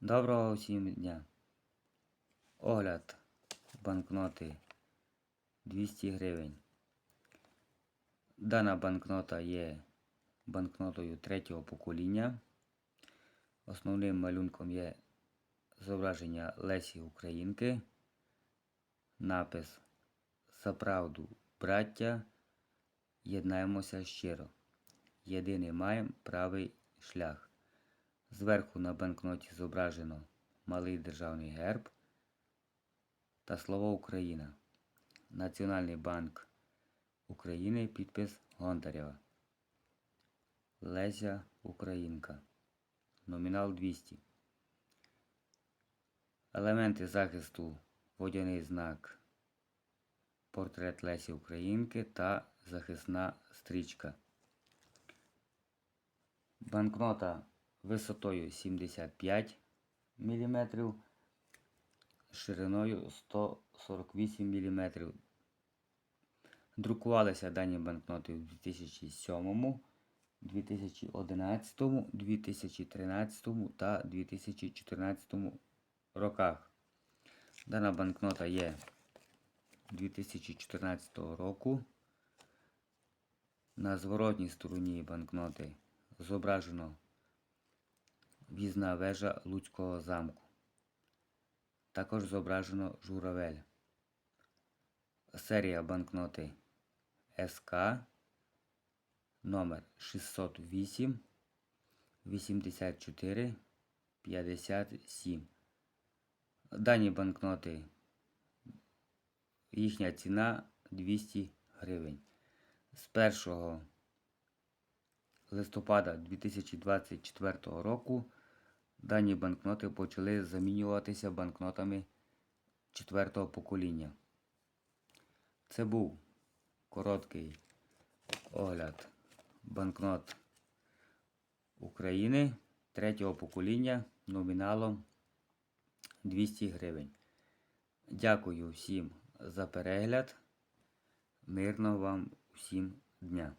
Доброго всім дня. Огляд банкноти 200 гривень. Дана банкнота є банкнотою третього покоління. Основним малюнком є зображення Лесі Українки. Напис За правду, браття. Єднаємося щиро. Єдиний маєм правий шлях. Зверху на банкноті зображено малий державний герб та слово Україна. Національний банк України підпис Гонтарєва. Леся Українка. Номінал 200. Елементи захисту водяний знак. Портрет Лесі Українки та захисна стрічка. Банкнота висотою 75 мм, шириною 148 мм. Друкувалися дані банкноти у 2007, 2011, 2013 та 2014 роках. Дана банкнота є 2014 року. На зворотній стороні банкноти зображено в'їзна вежа Луцького замку. Також зображено журавель. Серія банкноти СК номер 608 84 57. Дані банкноти їхня ціна 200 гривень. З 1 листопада 2024 року дані банкноти почали замінюватися банкнотами четвертого покоління. Це був короткий огляд банкнот України третього покоління номіналом 200 гривень. Дякую всім за перегляд. Мирного вам всім дня!